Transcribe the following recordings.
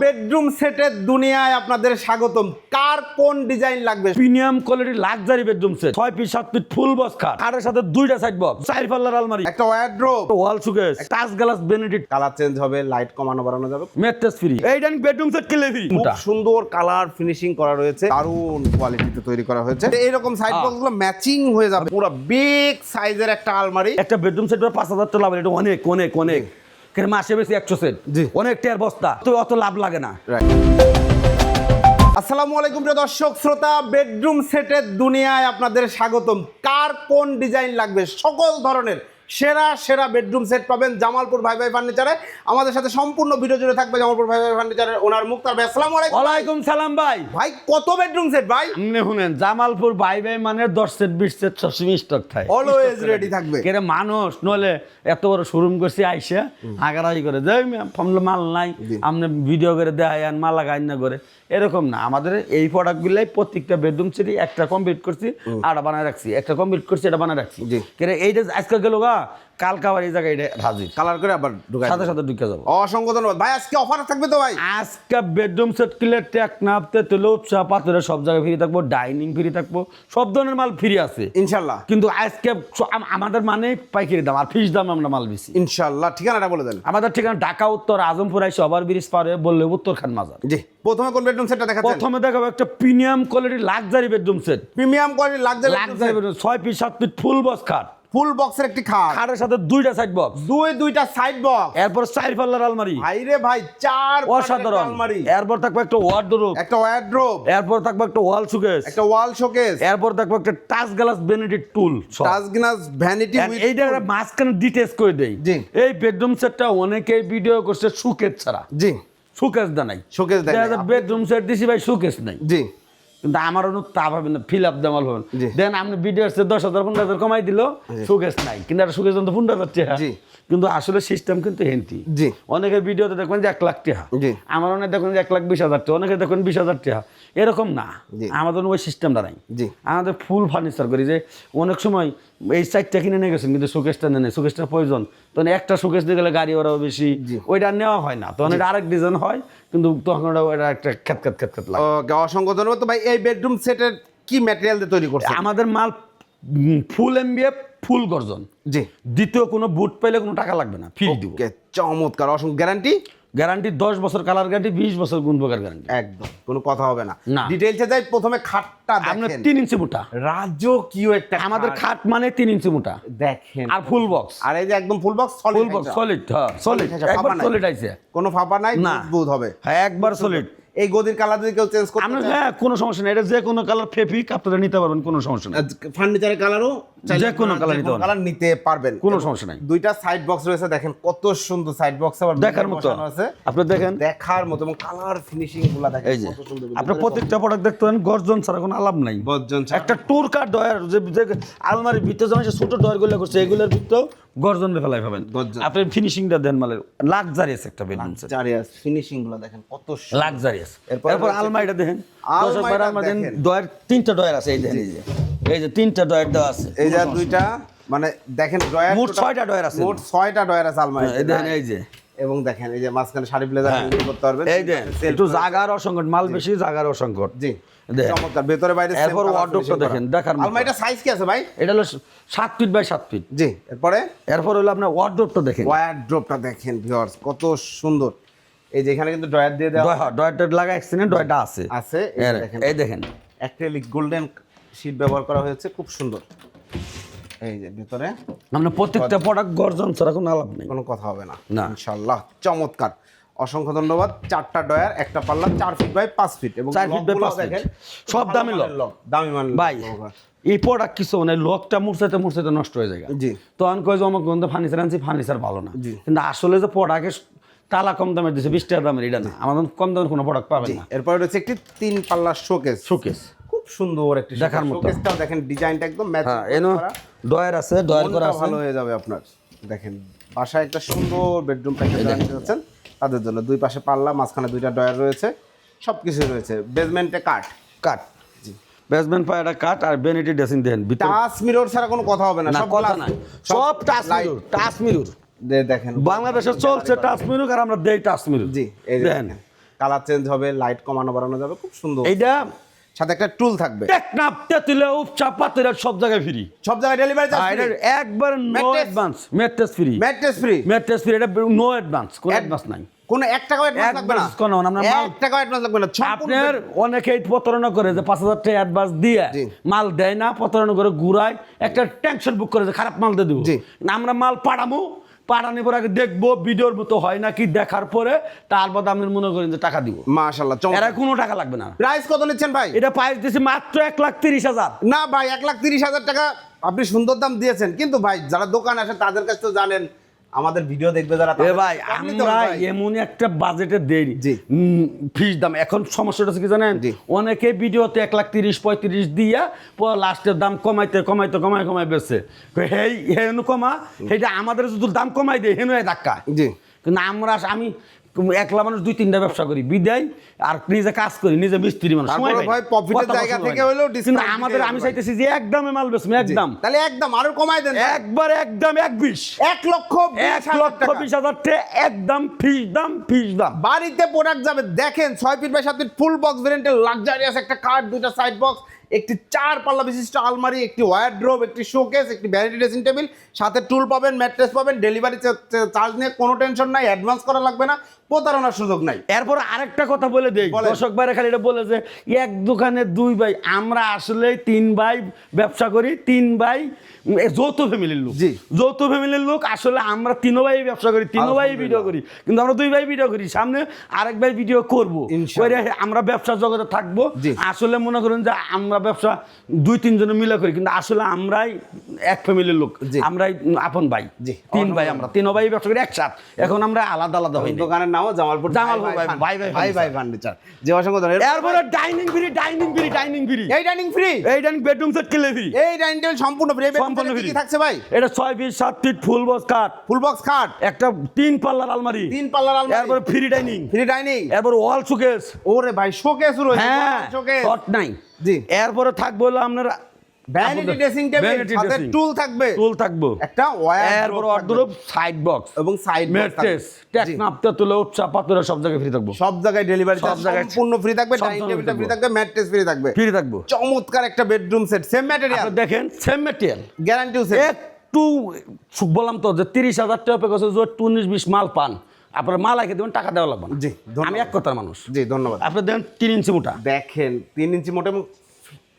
Bedroom সেটের দুনিয়ায় আপনাদের স্বাগতম। কার কোন ডিজাইন লাগবে? প্রিমিয়াম কোয়ালিটির লাক্সারি বেডরুম সেট ছয় পিস সাত পিস ফুল বক্স খাট খাটের সাথে দুইটা সাইড বক্স চার পাল্লার আলমারি একটা wardrobe wall showcase touch glass বেনিডিট colour change হবে লাইট কমানো বাড়ানো যাবে। মেট্রেস ফ্রি এই ডাইনিং বেডরুম সেট কিনলে ফ্রি। খুব সুন্দর কালার ফিনিশিং করা রয়েছে। দারুণ কোয়ালিটিতে তৈরি করা হয়েছে। এইরকম সাইড। বক্সগুলো ম্যাচিং হয়ে যাবে। পুরো বিগ সাইজের একটা আলমারি। একটা বেডরুম সেট পাঁচ হাজার টাকা লাভ এটা অনেক অনেক অনেক। কেন মাসে বেশি একশো সেট? জি। অনেক টেয়ার বস্তা তো অত লাভ লাগে না। আসসালামু আলাইকুম প্রিয় দর্শক শ্রোতা বেডরুম সেটের দুনিয়ায় আপনাদের স্বাগতম। কার কোন ডিজাইন লাগবে? সকল ধরনের সেরা সেরা বেডরুম সেট পাবেন জামালপুর ভাই ভাই ফার্নিচারে আমাদের সাথে সম্পূর্ণ ভিডিও জুড়ে থাকবে জামালপুর ভাই ভাই ফার্নিচারের ওনার মুক্তার ভাই। আসসালামু আলাইকুম সালাম ভাই। ভাই কত বেডরুম সেট ভাই? আপনি শুনেন জামালপুর ভাই ভাই মানে দশ সেট বিশ সেট সবসময় স্টক থাকে। অলওয়েজ রেডি থাকবে। কেরে মানুষ নলে এত বড় শোরুম করছি আইসা আগারাই করে। যে মাল নাই আপনি ভিডিও করে দেয় আন মাল লাগাই না করে। এরকম না আমাদের এই প্রোডাক্টগুলাই প্রত্যেকটা বেডরুম সিটি একটা কমপ্লিট করছি আটা বানায় রাখছি। একটা কমপ্লিট করছি এটা বানায় রাখছি। কেরে এইটা আজকে গেল গা? কালকে আবার এই জায়গায় হাজির। কালার করে আবার ঢুকাই সাথে সাথে ঢুকে যাব। অসংখ্য ধন্যবাদ। ভাই আজকে অফার থাকবে তো ভাই? আজকে বেডরুম সেট কিনলে টেক নাপতে তেলো চা পাথরে সব জায়গায় ফ্রি থাকব ডাইনিং ফ্রি থাকব সব ধরনের মাল ফ্রি আছে। ইনশাল্লাহ। কিন্তু আজকে আমাদের মানে পাইকারি দাম আর ফিস দাম আমরা মাল বেশি। ইনশাল্লাহ ঠিকানাটা বলে দেন। আমাদের ঠিকানা ঢাকা উত্তর আজমপুর আইসে ওভার ব্রিজ পারে বললে উত্তর খান মাজার। জি প্রথমে কোন বেডরুম সেটটা দেখাচ্ছেন? প্রথমে দেখাবো একটা প্রিমিয়াম কোয়ালিটির luxury bedroom set premium quality luxury luxury bedroom ছয় পিস সাত পিস ফুল বক্স খাট। ফুল বক্সের একটি খাট। খাটের সাথে দুইটা সাইড বক্স দুই দুইটা সাইড বক্স এরপর চার পাল্লার আলমারি। ভাইরে ভাই চার অসাধারণ। আলমারি। এরপর থাকবে একটা ওয়ার্ডরোব একটা ওয়ার্ড্রোব এরপর থাকবে একটা ওয়াল সুকেস একটা ওয়াল শোকেস এরপর থাকবে একটা টাচ গ্লাস বেনিডিট টুল টাচগিনাস ভ্যানিটি উইথ এইটা মাঝখানে ডিটেলস করে দেই? জি। এই বেডরুম সেটটা অনেকেই ভিডিও করছে সুকেস ছাড়া। জি। সুকেস দা নাই। শোকেস দেখেন বেডরুম সেট দিছি ভাই সুকেস নাই। জি। কিন্তু আমার অনু তাপ হবে না ফিল আপ দেমাল হবে। দেন আপনি ভিডিও আসছে দশ হাজার পনেরো হাজার কমাই দিল সুকেস নাই। কিন্তু একটা সুকেস তো পনেরো হাজার টাকা কিন্তু আসলে সিস্টেম কিন্তু হেন্টি জি। অনেকের ভিডিওতে দেখবেন যে এক লাখ টাকা। আমার অনেক দেখবেন যে এক লাখ বিশ হাজার টাকা অনেকে দেখবেন বিশ হাজার টাকা এরকম না। আমাদের ওই সিস্টেমটা নাই। জি। আমাদের ফুল ফার্নিচার করি যে অনেক সময় এই সাইডটা কিনে নিয়ে গেছেন কিন্তু শোকেসটা নেই। শোকেসটার প্রয়োজন। তখন একটা শোকেস দিয়ে গেলে গাড়ি ওরাও বেশি ওইটা নেওয়া হয় না। তখন এটা আরেক ডিজাইন হয় কিন্তু তখন ওটা ওটা একটা খ্যাত খ্যাত খ্যাত খ্যাত লাগে। অসংখ্য ধন্যবাদ। তো ভাই এই বেডরুম সেটের কি ম্যাটেরিয়াল দিয়ে তৈরি করছে আমাদের মাল ফুল এমবিএ ফুল গর্জন। জি। দ্বিতীয় কোনো বুট পাইলে কোনো টাকা লাগবে না ফ্রি দিব। চমৎকার অসংখ্য গ্যারান্টি গ্যারান্টি দশ বছর কালার গ্যারান্টি বিশ বছর গুণ প্রকার গ্যারান্টি একদম কোনো কথা হবে না। না। ডিটেইলসে যাই প্রথমে খাটটা আপনার তিন ইঞ্চি মোটা রাজকীয় একটা আমাদের খাট। মানে তিন ইঞ্চি মোটা দেখেন। আর ফুল বক্স আর এই যে একদম full box full box solid হ্যাঁ সলিড একবার সলিড আইছে। কোনো ফাঁপা নাই না। মজবুত হবে। হ্যাঁ একবার সলিড এই গদির কালার যদি কেউ চেঞ্জ করতে হ্যাঁ কোনো সমস্যা নেই। এটা যে কোনো কালার ফেফিক আপনারা নিতে পারবেন কোনো সমস্যা নেই। ফার্নিচারের কালারও যে কোনো colour নিতে কালার নিতে পারবেন। কোনো সমস্যা নাই। দুইটা সাইড বক্স রয়েছে দেখেন কত সুন্দর সাইড বক্স আবার দেখার মতো। আছে। আপনি দেখেন। দেখার মতো এবং কালার ফিনিশিংগুলা দেখেন এই যে আপনি প্রত্যেকটা প্রোডাক্ট দেখতে পারেন গর্জন ছাড়া কোনো আলাপ নাই। ছাড়া। একটা টুর কার ডয়ার যে আলমারির ভিতরে ছোট ডয়ারগুলো করছে এগুলোর ভিতরেও গর্জন ফেলাই পাবেন। আপনি ফিনিশিংটা দেন মালের লাক্সারিয়াস একটা বেডরুম চারিয়াস ফিনিশিংগুলা দেখেন কত। লাক্সারিয়াস এরপরে আলমারিটা দেখেন। আলমারিটা দেখেন দেখেন। ডয়ার তিনটা ডয়ার আছে এই দেখেন এই যে। এই যে তিনটা ডয়ার দেওয়া আছে। এই যে দুইটা মানে দেখেন ড্রয়ার মোট ছয়টা ডয়ার আছে। মোট ছয়টা ড্রয়ার আছে আলমারি হ্যাঁ, এই দেখেন এই যে। এবং দেখেন এই যে মাঝখানে শাড়ি ব্লেজার হ্যাঁ। করতে পারবেন। এই Self- একটু জাগার অসংকট মাল বেশি জাগার অসংকট। জি। চমৎকার। ভেতরে বাইরে এরপর colour wardrobe টা finishing দেখেন। দেখার। আলমারিটা সাইজ কি আছে ভাই? এটা হলো সাত ফিট বাই সাত ফিট জি এরপরে? এরপর হলো আপনার ওয়ার্ডরোবটা দেখেন। ওয়ারড্রপটা দেখেন ভিউয়ার্স কত সুন্দর। এই যে এখানে কিন্তু ড্রয়ার দিয়ে দেওয়া ডয়টা লাগা অ্যাক্সিডেন্ট ডয়টা আছে। আছে এই দেখেন। এই দেখেন। অ্যাক্রিলিক গোল্ডেন শীট ব্যবহার করা হয়েছে খুব সুন্দর। এই যে ভিতরে আমরা প্রত্যেকটা প্রোডাক্ট গর্জন ছাড়া কোনো আলাপ নেই। কোনো কথা হবে না। না। ইনশাআল্লাহ চমৎকার। অসংখ্য ধন্যবাদ। চারটা ডয়ার একটা পাল্লা চার ফিট বাই পাঁচ ফিট এবং চার by লকগুলো পাঁচ feet। সব দামি লক। দামি মান ভাই এই প্রোডাক্ট কিছু মানে লকটা মুরসাইতে মুরসাইতে নষ্ট হয়ে যায় জি। তখন কয় যে আমার গন্ধ ফার্নিচার আনছি ফার্নিচার ভালো না। কিন্তু আসলে যে প্রোডাক্টের তালা কম দামের দিচ্ছে বিশ টাকা দামের এটা না। আমাদের কম দামের কোনো প্রোডাক্ট পাবেন না। এরপরে রয়েছে একটি তিন পাল্লা শোকেস শোকেস খুব সুন্দর একটি দেখার মতো। শোকেসটাও দেখেন ডিজাইনটা একদম ম্যাচিং হ্যাঁ এনো ডয়ার আছে ডয়ার করা আছে। ভালো হয়ে যাবে আপনার। দেখেন বাসায় একটা সুন্দর বেডরুম প্যাকেজ আনতে যাচ্ছেন তাদের জন্য দুই পাশে পাল্লা মাঝখানে দুইটা ডয়ার রয়েছে। সব কিছু রয়েছে। বেসমেন্টে কাঠ। কাট বেসমেন্ট পায়টা কাট আর বেনিটি ড্রেসিং দেন। টাচ মিরর ছাড়া কোনো কথা হবে না। না সব কথা নাই। সব টাচ মিরুর টাচ মিরুর দেখেন বাংলাদেশে চলছে টাচ আর আমরা দেই টাচ জি, এই দেখেন। কালার চেঞ্জ হবে লাইট কমানো বাড়ানো যাবে খুব সুন্দর। এইটা সাথে একটা টুল থাকবে। টেকনাপ তেতুলে উপচা পাতুলে সব জায়গায় ফ্রি সব জায়গায় ডেলিভারি এটা একবার no? Advance mattress free mattress free mattress free এটা নো অ্যাডভান্স কোনো অ্যাডভান্স নাই। কোনো এক টাকাও অ্যাডভান্স লাগবে না? কোনো আমরা মাল- এক টাকাও অ্যাডভান্স লাগবে না। আপনার অনেকেই প্রতারণা করে যে পাঁচ হাজার টাকা অ্যাডভান্স দিয়ে। মাল দেয় না প্রতারণা করে ঘুরায় একটা টেনশন বুক করে যে খারাপ মাল দিয়ে দেবো। না আমরা মাল পাঠাবো পাঠানোর পর আগে দেখব ভিডিওর মতো হয় নাকি দেখার পরে তারপর আপনি মনে করেন যে টাকা দিবো। মাশাআল্লাহ এরা কোনো টাকা লাগবে না। প্রাইস কত নিচ্ছেন ভাই? এটা প্রাইস দিয়েছি মাত্র এক লাখ তিরিশ হাজার। না ভাই এক লাখ তিরিশ হাজার টাকা আপনি সুন্দর দাম দিয়েছেন। কিন্তু ভাই যারা দোকান আসে তাদের কাছে তো জানেন আমাদের ভিডিও দেখবে যারা এ ভাই আমরা এমন একটা বাজেটে দেই। জি। ফিস দাম। এখন সমস্যাটা হচ্ছে কি জানেন? অনেকে ভিডিওতে এক লাখ তিরিশ পঁয়ত্রিশ দিয়া পর লাস্টের দাম কমাইতে কমাইতে কমাই কমাই বেছে হেই হেন কমা সেটা আমাদের যদি দাম কমাই দেয় হেন ধাক্কা। জি। কিন্তু আমরা আমি একলা মানুষ দুই তিনটা ব্যবসা করি বিদায় আর নিজে কাজ করি নিজে মিস্ত্রি মানুষ। ভাই জায়গা থেকে। কিন্তু আমাদের আমি চাইতেছি যে একদমে মাল বেচবো একদম তাহলে একদম আরও কমাই দেন একবার একদম এক বিশ এক লক্ষ এক লক্ষ। বিশ হাজার একদম ফিস দাম ফিস দাম বাড়িতে প্রোডাক্ট যাবে দেখেন ছয় ফিট বাই সাত ফিট ফুল বক্স ভেরিয়েন্টের লাক্সারিয়াস একটা কার্ড দুইটা সাইড বক্স একটি চার পাল্লা বিশিষ্ট আলমারি একটি ওয়ারড্রোব একটি শোকেস একটি ভ্যানিটি ড্রেসিং টেবিল সাথে টুল পাবেন ম্যাট্রেস পাবেন ডেলিভারি চার্জ নিয়ে কোনো টেনশন নাই অ্যাডভান্স করা লাগবে না প্রতারণার সুযোগ নাই এরপর আরেকটা কথা বলে দেই বলেন। দর্শক ভাইরা খালি এটা বলে যে এক দোকানে দুই ভাই আমরা আসলে তিন ভাই ব্যবসা করি তিন ভাই যৌথ ফ্যামিলির লোক জি। যৌথ ফ্যামিলির লোক আসলে আমরা তিন ভাই ব্যবসা করি তিন ভাই ভিডিও করি কিন্তু আমরা দুই ভাই ভিডিও করি সামনে আরেক ভাই ভিডিও করব। আমরা ব্যবসা জগতে থাকব আসলে মনে করেন যে আমরা ব্যবসা দুই তিনজনে মিলে করি কিন্তু আসলে আমরাই এক ফ্যামিলির লোক। আমরাই আপন ভাই। তিন ভাই আমরা। তিন ভাই ব্যবসা করি একসাথ। এখন আমরা আলাদা আলাদা হই দোকানের নামও জামালপুর জামালপুর ভাই- ভাই ভাই ভাই ফার্নিচার। যে অসংখ্য ধন্যবাদ। এরপরে dining free dining free dining free এই ডাইনিং ফ্রি এই ডাইনিং বেডরুম সেট কিলে ফ্রি এই ডাইনিং টেবিল সম্পূর্ণ ফ্রি সম্পূর্ণ free। থাকছে ভাই? এটা ছয় ফিট সাত ফিট ফুল বক্স কাঠ ফুল বক্স খাট একটা তিন পাল্লার আলমারি। তিন পাল্লার এরপরে ফ্রি ডাইনিং ফ্রি ডাইনিং এরপর ওয়াল শোকেস ওরে ভাই শোকেস রয়েছে। হ্যাঁ শোকেস শর্ট নাই। জি। এরপরে থাকবে হলো আপনার ভ্যানিটি ড্রেসিং টেবিল সাথে টুল থাকবে। টুল থাকব। একটা ওয়্যার এরপর অর্ডার সাইড বক্স এবং সাইড মেট্রেস টেকনাপতে তুলে উপচা পাতুরে সব জায়গায় ফ্রি থাকব। সব জায়গায় ডেলিভারি সব জায়গায় সম্পূর্ণ ফ্রি থাকবে ডাইনিং টেবিলটা ফ্রি থাকবে। ম্যাট্রেস ফ্রি থাকবে। ফ্রি থাকব। চমৎকার একটা বেডরুম সেট সেম ম্যাটেরিয়াল দেখেন সেম গ্যারান্টিও একটু বললাম তো যে তিরিশ হাজার টাকা উনিশ বিশ মাল পান। আপনার মাল আগে দেবেন টাকা দেওয়া লাগবে। জি। আমি এক কথার মানুষ। জি ধন্যবাদ। আপনি দেখেন তিন ইঞ্চি মোটা। দেখেন তিন ইঞ্চি মোটা এবং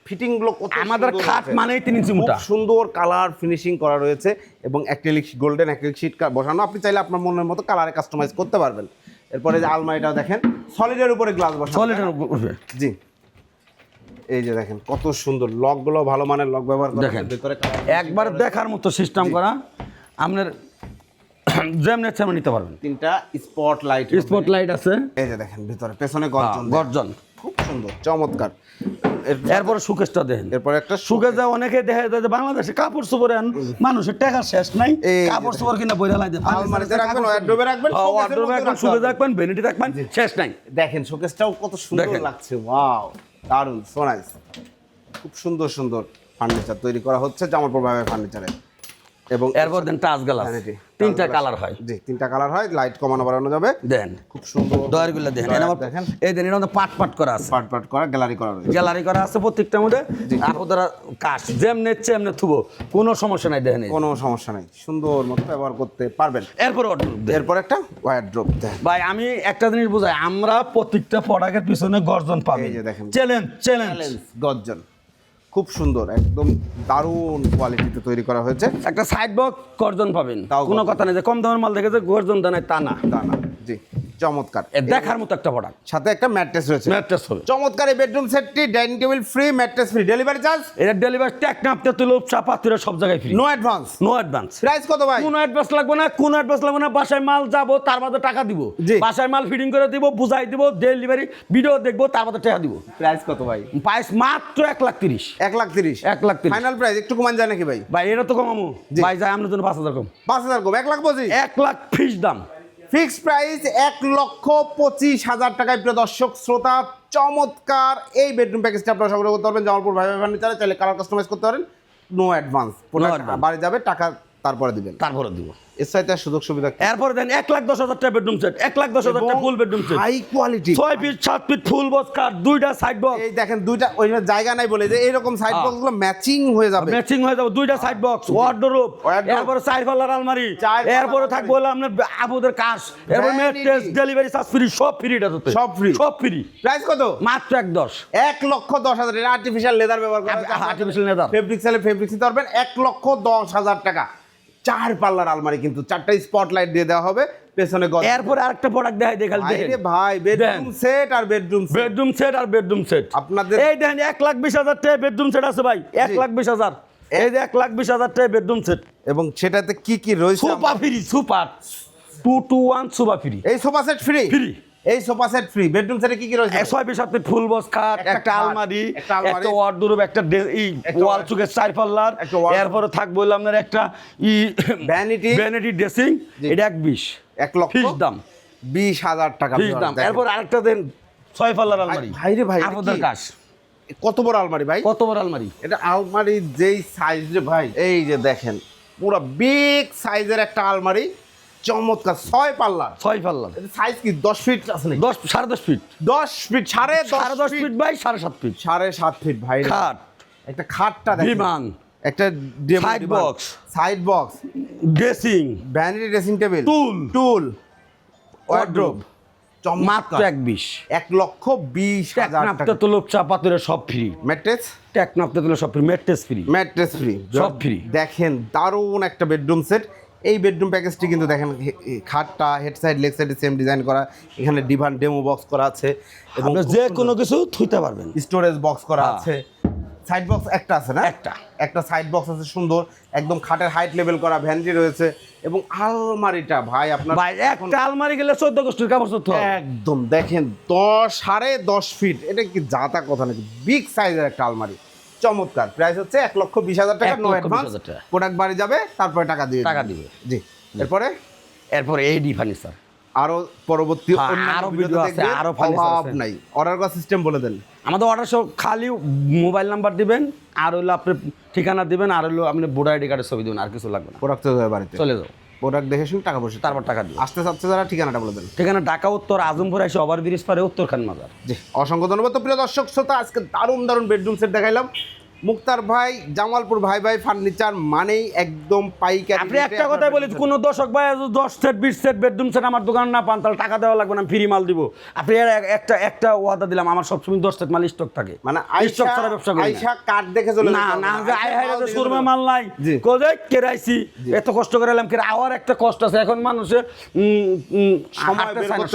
ফিটিংগুলো আমাদের খাট। মানেই তিন ইঞ্চি মোটা। সুন্দর কালার ফিনিশিং করা রয়েছে এবং অ্যাক্রিলিক গোল্ডেন অ্যাক্রিলিক শিট বসানো। আপনি চাইলে আপনার মনের মতো কালারে কাস্টমাইজ করতে পারবেন। এরপরে যে আলমারিটা দেখেন সলিডের উপরে গ্লাস বসানো। সলিডের উপরে। জি। এই যে দেখেন কত সুন্দর। লকগুলো ভালো মানের লক ব্যবহার করা দেখেন। ভিতরে একবার দেখার মতো সিস্টেম করা। আপনার যেমনি তেমনি নিতে পারবেন। তিনটা স্পট লাইট স্পট লাইট আছে। এই যে দেখেন ভিতরে পেছনে গর্জন গর্জন। খুব সুন্দর চমৎকার। এর- এরপরে সুকেশটা দেখেন। এরপরে একটা সুকেশ। যা অনেকে দেখা যায় যে বাংলাদেশে কাপড় চোপড়ে আন মানুষের টাকা শেষ নাই। কাপড় চোপড় কিনা বইরা লাগে আলমারিতে রাখবেন, wardrobe রাখবেন, ওয়ার্ড্রোবে মধ্যে রাখবেন সুকেশ রাখবেন ভ্যানিটি রাখবেন শেষ নাই। দেখেন শোকেসটাও কত সুন্দর লাগছে। ওয়াও দারুণ সো নাইস খুব সুন্দর সুন্দর ফার্নিচার তৈরি করা হচ্ছে জামালপুর ভাবে ফার্নিচারে এবং এরপর দেন টাচ গ্লাস Vanity, তিনটা কালার হয়। জি তিনটা কালার হয় লাইট কমানো বাড়ানো যাবে। দেন। খুব সুন্দর দয়ারগুলো দেখেন। দেখেন। এই দেন এর মধ্যে পাট পাট করা আছে। পার্ট পার্ট করা গ্যালারি করা রয়েছে। গ্যালারি করা আছে প্রত্যেকটার মধ্যে। আপনারা কাশ যেমনে চেমনে থুবো। কোনো সমস্যা নাই দেখেন কোনো সমস্যা নেই। সুন্দর মতো ব্যবহার করতে পারবেন। এরপর এরপর একটা ওয়ার ড্রপ দেন। ভাই আমি একটা জিনিস বুঝাই। আমরা প্রত্যেকটা প্রোডাক্টের পিছনে গর্জন পাবো। এই যে দেখেন। চ্যালেঞ্জ চ্যালেঞ্জ গর্জন। খুব সুন্দর একদম দারুণ কোয়ালিটিতে তৈরি করা হয়েছে। একটা সাইড বক্স গর্জন পাবেন। তাও কোনো কথা নেই যে কম দামের মাল দেখে যে গর্জন দেয় নাই তা না দানা জি চমৎকার। এ দেখার মতো একটা প্রোডাক্ট সাথে একটা ম্যাট্রেস রয়েছে। ম্যাট্রেস হবে। চমৎকার এই বেডরুম সেটটি dining table free mattress free delivery charge এটা ডেলিভারি ট্যাক নাপতে তুলে চাপা তুলে সব জায়গায় free no advance no advance price কত ভাই? কোনো অ্যাডভান্স লাগবে না কোনো অ্যাডভান্স লাগবে না বাসায় মাল যাব তার মধ্যে টাকা দিব। বাসায় মাল ফিটিং করে দিব বুঝাই দিব ডেলিভারি ভিডিও দেখব তার মধ্যে টাকা দিব। প্রাইস কত ভাই? প্রাইস মাত্র এক লাখ তিরিশ। এক লাখ তিরিশ। এক লাখ তিরিশ। ফাইনাল প্রাইস একটু কমান যায় নাকি ভাই? ভাই এটা তো কমামু। ভাই যায় আপনার জন্য পাঁচ হাজার কম। পাঁচ হাজার কম এক লাখ পঁচিশ? এক লাখ ফিস দাম। ফিক্সড প্রাইস এক লক্ষ পঁচিশ হাজার টাকায়। প্রিয় দর্শক শ্রোতা চমৎকার। এই বেডরুম প্যাকেজটা আপনারা সংগ্রহ করতে পারবেন। জামালপুর ভাই ভাই ফার্নিচারে চাইলে কালার কাস্টমাইজ করতে পারেন। No advance. বাড়ি যাবে টাকা তারপরে দিবেন। তারপরে দিব। আর সুযোগ সুবিধা এরপরে দেন এক লাখ দশ হাজার টাকা বেডরুম সেট এক লাখ দশ হাজার টাকা full bedroom set high quality ছয় ফিট সাত ফিট ফুল বক্স কাঠ দুইটা সাইড বক্স এই দেখেন দুইটা ওই জায়গা নাই বলে যে এইরকম সাইড ম্যাচিং হয়ে যাবে। ম্যাচিং হয়ে যাবে দুইটা সাইড বক্স ওয়ার্ডরোব। এরপরে আলমারি এরপরে থাকবে হলো আপনার আবুদের কাশ এরপর মেট্রেস ডেলিভারি চার্জ ফ্রি সব ফ্রি এটা তোতে। সব free। সব ফ্রি প্রাইস কত? মাত্র এক দশ। এক লক্ষ দশ হাজার এটা আর্টিফিশিয়াল লেদার ব্যবহার করা আর্টিফিশিয়াল লেদার ফেব্রিক সেলে ফেব্রিক নিতে পারবেন। এক লক্ষ দশ হাজার টাকা। চার পাল্লার আলমারি কিন্তু চারটা স্পটলাইট দিয়ে দেওয়া হবে পেছনে এরপরে আরেকটা প্রোডাক্ট দেখাই দেখাল রে ভাই বেডরুম সেট আর বেডরুম সেট বেডরুম সেট আর বেডরুম সেট আপনাদের- এই দেখেন এক লাখ বিশ হাজার টাকা বেডরুম সেট আছে ভাই। এক লাখ বিশ হাজার। এই যে এক লাখ বিশ হাজার টাকা বেডরুম সেট এবং সেটাতে কি কি রয়েছে? Super free super. Two two one super free. এই সোফা সেট ফ্রি Free। এই সোফা সেট ফ্রি বেডরুম সেটে কি কি রয়েছে? ছয় বিশ হাতে ফুল বস খাট একটা আলমারি একটা ওয়ার্ডরোব একটা ওয়াল চুকের চার পাল্লার এরপরে থাকবে আপনার একটা ই ভ্যানিটি ভ্যানিটি ড্রেসিং এটা এক বিশ। এক লক্ষ। ফিস দাম। বিশ হাজার টাকা ফিস দাম। এরপর আরেকটা দেন ছয় পাল্লার আলমারি। ভাই রে ভাই, আপনাদের? কাজ। কত বড় আলমারি ভাই? কত বড় আলমারি? এটা আলমারি যেই সাইজ রে ভাই। এই যে দেখেন পুরো বিগ সাইজের একটা আলমারি। চমৎকার ছয় পাল্লার ছয় পাল্লার সাইজ কি দশ ফিট আছে নাকি? দশ সাড়ে দশ ফিট দশ ফিট সাড়ে সাড়ে দশ ফিট বাই সাড়ে সাত ফিট সাড়ে সাত ফিট ভাই। খাট। একটা খাটটা বিমান। একটা Side box। Side box dressing vanity dressing table Tool। Tool wardrobe মাত্র এক বিশ। এক লক্ষ বিশ হাজার টেকনাফতে টাকা। তো লোক চাপাতুরে সব ফ্রি ম্যাট্রেস টেকনাফতে তো সব free mattress free mattress free সব free। দেখেন দারুণ একটা বেডরুম সেট এই বেডরুম প্যাকেজটি কিন্তু দেখেন খাটটা হেড সাইড লেগ সাইডে সেম ডিজাইন করা। এখানে ডিভান ডেমো বক্স করা আছে এবং যে কোনো কিছু থুইতে পারবেন। স্টোরেজ বক্স করা হ্যাঁ। আছে। সাইড বক্স একটা আছে না? একটা। একটা সাইড বক্স আছে সুন্দর। একদম খাটের হাইট লেভেল করা ভ্যানিটি রয়েছে এবং আলমারিটা ভাই আপনার ভাই একটা আলমারি গেলে চোদ্দ গোষ্ঠীর কাপড় চোদ্দ। একদম দেখেন দশ সাড়ে দশ ফিট এটা কি যাতা কথা নাকি? বিগ সাইজের একটা আলমারি। চমৎকার। প্রাইস হচ্ছে এক লক্ষ বিশ হাজার টাকা নো অ্যাডভান্স প্রোডাক্ট বাড়ি যাবে তারপরে টাকা দিয়ে টাকা দিবে। জি। এরপরে? এরপরে এই ডি ফার্নিচার আরও পরবর্তী হ্যাঁ, আরও video আছে, আরও আছে। নাই। অর্ডার করার সিস্টেম বলে দেন। আমাদের অর্ডার সব খালি মোবাইল নাম্বার দিবেন আর হলো আপনি ঠিকানা দিবেন আর হলো আপনি ভোটার আইডি কার্ডের ছবি দিবেন আর কিছু লাগবে না। প্রোডাক্ট চলে যাবে বাড়িতে। চলে যাও প্রোডাক্ট দেখে শুনে টাকা পয়সা তারপর টাকা দিই আসতে চাচ্ছে যারা ঠিকানাটা বলে দেন। ঠিকানা ঢাকা উত্তর আজমপুর এসে ওভার ব্রিজ পারে উত্তর খান মাজার জি অসংখ্য ধন্যবাদ। তো প্রিয় দর্শক শ্রোতা আজকে দারুণ দারুণ বেডরুম সেট দেখাইলাম। মুক্তার ভাই জামালপুর ভাই ভাই ফার্নিচার মানেই একদম পাইকারি আপনি একটা কথাই বলি। কোনো দর্শক ভাই দশ সেট বিশ সেট বেডরুম সেট আমার দোকান না পান তাহলে টাকা দেওয়া লাগবে না ফ্রি মাল দিব। আপনি একটা একটা ওয়াদা দিলাম আমার সবসময় দশ সেট মাল স্টক থাকে। মানে স্টক ছাড়া ব্যবসা করি। আইসা কার্ড দেখে চলে না না আই হাই রে দেখে মাল নাই। জি। কোথায় কেরাইছি। এত কষ্ট করে এলাম কেরা আবার একটা কষ্ট আছে। এখন মানুষের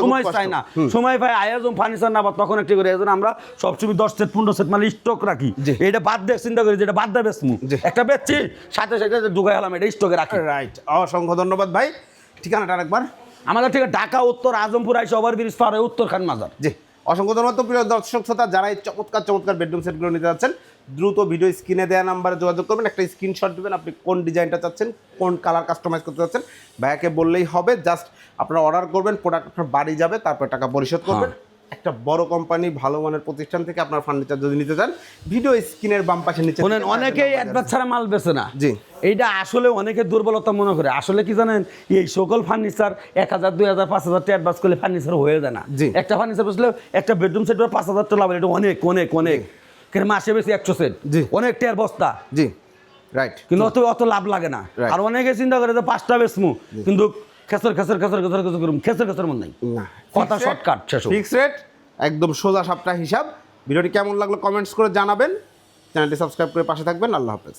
সময় চায় না, সময় ভাই আয়োজন ফার্নিচার না বা তখন একটি করে এজন্য আমরা সবসময় দশ সেট পনেরো সেট মাল স্টক রাখি। এটা বাদ দিয়ে চিন্তা করি যেটা বাদ জি। একটা বেচছি সাথে সাথে ঢুকাই হলাম এটা স্টকে রাখি। রাইট অসংখ্য ধন্যবাদ ভাই। ঠিকানাটা আরেকবার। আমাদের থেকে ঢাকা উত্তর আজমপুর আইসে ওভার ব্রিজ পার হয়ে উত্তর খান মাজার। জি অসংখ্য ধন্যবাদ। প্রিয় দর্শক শ্রোতা যারা এই চমৎকার চমৎকার বেডরুম সেটগুলো নিতে যাচ্ছেন দ্রুত ভিডিও স্ক্রিনে দেওয়া নাম্বারে যোগাযোগ করবেন। একটা স্ক্রিনশট দিবেন আপনি কোন ডিজাইনটা চাচ্ছেন কোন কালার কাস্টমাইজ করতে চাচ্ছেন। ভাইয়াকে বললেই হবে জাস্ট আপনারা অর্ডার করবেন প্রোডাক্ট আপনার বাড়ি যাবে তারপর টাকা পরিশোধ করবেন। একটা বড় কোম্পানি ভালো মানের প্রতিষ্ঠান থেকে আপনার ফার্নিচার যদি নিতে চান ভিডিও স্ক্রিনের বাম পাশে নিচে শোনেন অনেকেই অ্যাডভান্স ছাড়া মাল বেছে না। জি। এইটা আসলে অনেকে দুর্বলতা মনে করে। আসলে কি জানেন এই সকল ফার্নিচার এক হাজার দুই হাজার পাঁচ হাজার টাকা অ্যাডভান্স করলে ফার্নিচার হয়ে যায় না। জি। একটা ফার্নিচার বসলে একটা বেডরুম সেট পাঁচ হাজার টাকা লাভ এটা অনেক অনেক অনেক। মাসে বেশি একশো সেট জি। অনেক টেয়ার বস্তা। জি। রাইট কিন্তু অত অত লাভ লাগে না। আর অনেকে চিন্তা করে যে পাঁচটা বেসমু কিন্তু খেসর খেসর খেসর খেসর খেসর করুম। খেসর খেসর মন নাই। কথা শর্টকাট শেষ। ফিক্স রেট একদম সোজা সাপটা হিসাব। ভিডিওটি কেমন লাগল কমেন্টস করে জানাবেন। চ্যানেলটি সাবস্ক্রাইব করে পাশে থাকবেন। আল্লাহ হাফেজ।